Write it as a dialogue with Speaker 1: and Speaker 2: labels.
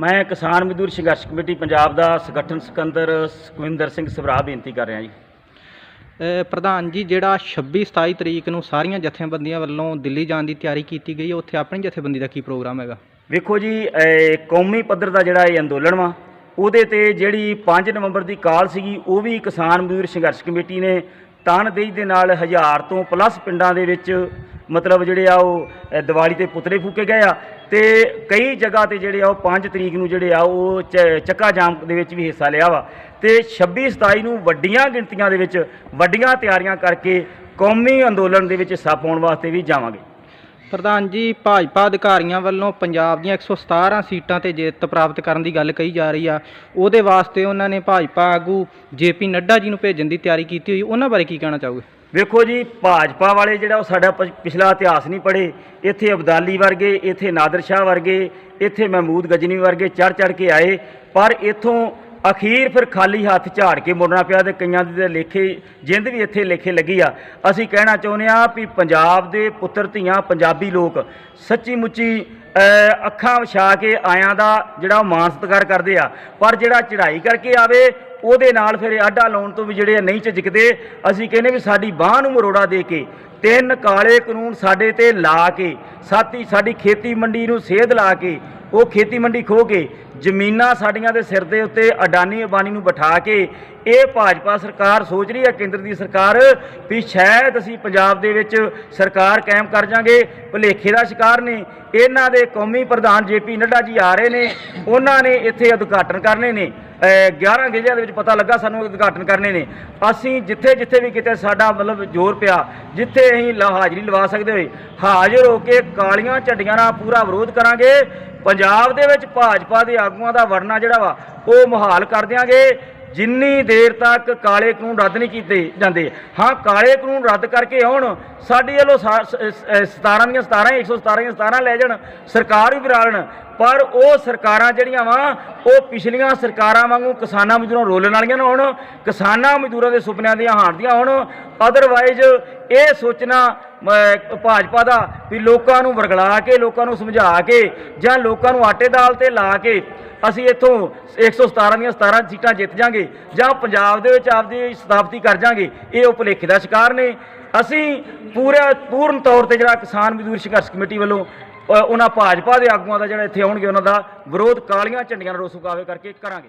Speaker 1: ਮੈਂ ਕਿਸਾਨ ਮਜ਼ਦੂਰ ਸੰਘਰਸ਼ ਕਮੇਟੀ ਪੰਜਾਬ ਦਾ ਸੰਗਠਨ ਸਿਕੰਦਰ ਸੁਖਵਿੰਦਰ ਸਿੰਘ ਸਭਰਾ ਬੇਨਤੀ ਕਰ ਰਿਹਾ ਜੀ।
Speaker 2: ਪ੍ਰਧਾਨ ਜੀ ਜਿਹੜਾ 26 27 ਤਰੀਕ ਨੂੰ ਸਾਰੀਆਂ ਜਥੇਬੰਦੀਆਂ ਵੱਲੋਂ ਦਿੱਲੀ ਜਾਣ ਦੀ ਤਿਆਰੀ ਕੀਤੀ ਗਈ ਹੈ ਉੱਥੇ ਆਪਣੀ ਜਥੇਬੰਦੀ ਦਾ ਕੀ ਪ੍ਰੋਗਰਾਮ ਹੈਗਾ?
Speaker 1: ਵੇਖੋ ਜੀ ਕੌਮੀ ਪੱਧਰ ਦਾ ਜਿਹੜਾ ਇਹ ਅੰਦੋਲਨ ਵਾ ਉਹਦੇ ਤੇ ਜਿਹੜੀ 5 ਨਵੰਬਰ ਦੀ ਕਾਲ ਸੀਗੀ ਉਹ ਵੀ ਕਿਸਾਨ ਮਜ਼ਦੂਰ ਸੰਘਰਸ਼ ਕਮੇਟੀ ਨੇ ਤਾਨਦੇਹੀ ਦੇ ਨਾਲ ਹਜ਼ਾਰ ਤੋਂ ਪਲੱਸ ਪਿੰਡਾਂ ਦੇ ਵਿੱਚ ਮਤਲਬ ਜਿਹੜੇ ਆ ਉਹ ਅ, ਦੀਵਾਲੀ ਤੇ ਪੁਤਲੇ ਫੂਕੇ ਗਏ ਆ। ਤੇ ਕਈ ਜਗ੍ਹਾ ਤੇ ਜਿਹੜੇ ਆ ਉਹ 5 ਤਰੀਕ ਨੂੰ ਜਿਹੜੇ ਆ ਉਹ ਚ- ਚੱਕਾ ਜਾਮ ਦੇ ਵਿੱਚ ਵੀ ਹਿੱਸਾ ਲਿਆ ਵਾ। ਤੇ 26 27 ਨੂੰ ਵੱਡੀਆਂ ਗਿਣਤੀਆਂ ਦੇ ਵਿੱਚ ਵੱਡੀਆਂ ਤਿਆਰੀਆਂ ਕਰਕੇ ਕੌਮੀ ਅੰਦੋਲਨ ਦੇ ਵਿੱਚ ਹਿੱਸਾ ਪਾਉਣ ਵਾਸਤੇ ਵੀ ਜਾਵਾਂਗੇ।
Speaker 2: ਪ੍ਰਧਾਨ ਜੀ ਭਾਜਪਾ ਅਧਿਕਾਰੀਆਂ ਵੱਲੋਂ ਪੰਜਾਬ ਦੀਆਂ 117 ਸੀਟਾਂ ਤੇ ਜਿੱਤ ਪ੍ਰਾਪਤ ਕਰਨ ਦੀ ਗੱਲ ਕਹੀ ਜਾ ਰਹੀ ਆ। ਉਹਦੇ ਵਾਸਤੇ ਉਹਨਾਂ ਨੇ ਭਾਜਪਾ ਆਗੂ ਜੇਪੀ ਨੱਡਾ ਜੀ ਨੂੰ ਭੇਜਣ ਦੀ ਤਿਆਰੀ ਕੀਤੀ ਹੋਈ। ਉਹਨਾਂ ਬਾਰੇ ਕੀ ਕਹਿਣਾ ਚਾਹੋਗੇ?
Speaker 1: ਵੇਖੋ ਜੀ, ਭਾਜਪਾ ਵਾਲੇ ਜਿਹੜਾ ਉਹ ਸਾਡਾ ਪ- ਪਿਛਲਾ ਇਤਿਹਾਸ ਨਹੀਂ ਪੜ੍ਹੇ, ਇੱਥੇ ਅਬਦਾਲੀ ਵਰਗੇ, ਇੱਥੇ ਨਾਦਰ ਸ਼ਾਹ ਵਰਗੇ, ਇੱਥੇ ਮਹਿਮੂਦ ਗਜਨੀ ਵਰਗੇ ਚੜ ਚੜ ਕੇ ਆਏ, ਪਰ ਇੱਥੋਂ ਅਖੀਰ ਫਿਰ ਖਾਲੀ ਹੱਥ ਝਾੜ ਕੇ ਮੁੜਨਾ ਪਿਆ ਤੇ ਕਈਆਂ ਦੇ ਲੇਖੇ, ਜਿੰਦ ਵੀ ਇੱਥੇ ਲੇਖੇ ਲੱਗੀ ਆ। ਅਸੀਂ ਕਹਿਣਾ ਚਾਹੁੰਦੇ ਆ ਵੀ ਪੰਜਾਬ ਦੇ ਪੁੱਤਰ, ਧੀਆਂ, ਪੰਜਾਬੀ ਲੋਕ ਸੱਚੀ ਮੁੱਚੀ ਅੱਖਾਂ ਵਿਛਾ ਕੇ ਆਇਆਂ ਦਾ ਜਿਹੜਾ ਉਹ ਮਾਣ ਸਤਿਕਾਰ ਕਰਦੇ ਆ। ਪਰ ਜਿਹੜਾ ਚੜ੍ਹਾਈ ਕਰਕੇ ਆਵੇ ਉਹਦੇ ਨਾਲ ਫਿਰ ਆਡਾ ਲਾਉਣ ਤੋਂ ਵੀ ਜਿਹੜੇ ਆ ਨਹੀਂ ਝਿਜਕਦੇ, ਅਸੀਂ ਕਹਿੰਦੇ ਵੀ ਸਾਡੀ ਬਾਹ ਨੂੰ ਮਰੋੜਾ ਦੇ ਕੇ, ਤਿੰਨ ਕਾਲੇ ਕਾਨੂੰਨ ਸਾਡੇ ਤੇ ਲਾ ਕੇ, ਸਾਥੀ ਸਾਡੀ ਖੇਤੀ ਮੰਡੀ ਨੂੰ ਸੇਧ ਲਾ ਕੇ ਉਹ ਖੇਤੀ ਮੰਡੀ ਖੋ ਕੇ ਜ਼ਮੀਨਾਂ ਸਾਡੀਆਂ ਦੇ ਸਿਰ ਦੇ ਉੱਤੇ ਅਡਾਨੀ ਅਬਾਨੀ ਨੂੰ ਬਿਠਾ ਕੇ ਇਹ ਭਾਜਪਾ ਸਰਕਾਰ ਸੋਚ ਰਹੀ ਹੈ, ਕੇਂਦਰ ਦੀ ਸਰਕਾਰ, ਵੀ ਸ਼ਾਇਦ ਅਸੀਂ ਪੰਜਾਬ ਦੇ ਵਿੱਚ ਸਰਕਾਰ ਕਾਇਮ ਕਰ ਜਾਾਂਗੇ ਭੁਲੇਖੇ ਦਾ ਸ਼ਿਕਾਰ ਨੇ। ਇਹਨਾਂ ਦੇ ਕੌਮੀ ਪ੍ਰਧਾਨ ਜੇਪੀ ਨੱਡਾ ਜੀ ਆ ਰਹੇ ਨੇ। ਉਹਨਾਂ ਨੇ ਇੱਥੇ ਉਦਘਾਟਨ ਕਰਨੇ ਨੇ। ਅਹ 11 ਜ਼ਿਲ੍ਹਿਆਂ ਦੇ ਵਿੱਚ ਪਤਾ ਲੱਗਾ ਸਾਨੂੰ ਉਦਘਾਟਨ ਕਰਨੇ ਨੇ। ਅਸੀਂ ਜਿੱਥੇ ਜਿੱਥੇ ਵੀ ਕਿਤੇ ਸਾਡਾ ਮਤਲਬ ਜ਼ੋਰ ਪਿਆ, ਜਿੱਥੇ ਅਸੀਂ ਲਾ ਹਾਜ਼ਰੀ ਲਵਾ ਸਕਦੇ ਹੋਏ, ਹਾਜ਼ਰ ਹੋ ਕੇ ਕਾਲੀਆਂ ਝੰਡੀਆਂ ਨਾਲ ਪੂਰਾ ਵਿਰੋਧ ਕਰਾਂਗੇ। ਪੰਜਾਬ ਦੇ ਵਿੱਚ ਭਾਜਪਾ ਦੇ ਆਗੂਆਂ ਦਾ ਵਰਨਾ ਜਿਹੜਾ ਵਾ, ਉਹ ਮੁਹਾਲ ਕਰ ਦਿਆਂਗੇ। ਜਿੰਨੀ ਦੇਰ ਤੱਕ ਕਾਲੇ ਕਾਨੂੰਨ ਰੱਦ ਨਹੀਂ ਕੀਤੇ ਜਾਂਦੇ। ਹਾਂ, ਕਾਲੇ ਕਾਨੂੰਨ ਰੱਦ ਕਰਕੇ ਆਉਣ, ਸਾਡੀ ਵੱਲੋਂ ਸਾ- ਸ- ਸ- 17 ਦੀਆਂ 17 117 ਦੀਆਂ 17 ਲੈ ਜਾਣ, ਸਰਕਾਰ ਵੀ ਵਿਰਾਲਣ ਪਰ ਉਹ ਸਰਕਾਰਾਂ ਜਿਹੜੀਆਂ ਵਾ, ਉਹ ਪਿਛਲੀਆਂ ਸਰਕਾਰਾਂ ਵਾਂਗੂ ਕਿਸਾਨਾਂ ਮਜ਼ਦੂਰਾਂ ਨੂੰ ਰੋਲਣ ਵਾਲੀਆਂ ਨਾ ਹੋਣ, ਕਿਸਾਨਾਂ ਮਜ਼ਦੂਰਾਂ ਦੇ ਸੁਪਨਿਆਂ ਦੀਆਂ ਹਾਰਦੀਆਂ ਹੋਣ। ਅਦਰਵਾਈਜ਼ ਇਹ ਸੋਚਣਾ ਭਾਜਪਾ ਦਾ ਵੀ ਲੋਕਾਂ ਨੂੰ ਵਰਗਲਾ ਕੇ, ਲੋਕਾਂ ਨੂੰ ਸਮਝਾ ਕੇ ਜਾਂ ਲੋਕਾਂ ਨੂੰ ਆਟੇ ਦਾਲ ਤੇ ਲਾ ਕੇ ਅਸੀਂ ਇੱਥੋਂ 117 ਦੀਆਂ 17 ਸੀਟਾਂ ਜਿੱਤ ਜਾਾਂਗੇ ਜਾਂ ਪੰਜਾਬ ਦੇ ਵਿੱਚ ਆਪਦੀ ਸਥਾਪਤੀ ਕਰ ਜਾਾਂਗੇ, ਇਹ ਉਹ ਭੁਲੇਖੇ ਦਾ ਸ਼ਿਕਾਰ ਨੇ। ਅਸੀਂ ਪੂਰਾ, ਪੂਰਨ ਤੌਰ ਤੇ ਜਿਹੜਾ ਕਿਸਾਨ ਮਜ਼ਦੂਰ ਸੰਘਰਸ਼ ਕਮੇਟੀ ਵੱਲੋਂ ਉਹਨਾਂ ਭਾਜਪਾ ਦੇ ਆਗੂਆਂ ਦਾ ਜਿਹੜਾ ਇੱਥੇ ਆਉਣਗੇ, ਉਹਨਾਂ ਦਾ ਵਿਰੋਧ ਕਾਲੀਆਂ ਝੰਡੀਆਂ ਨਾਲ ਰੋਸ ਸੁਕਾਵੇ ਕਰਕੇ ਕਰਾਂਗੇ।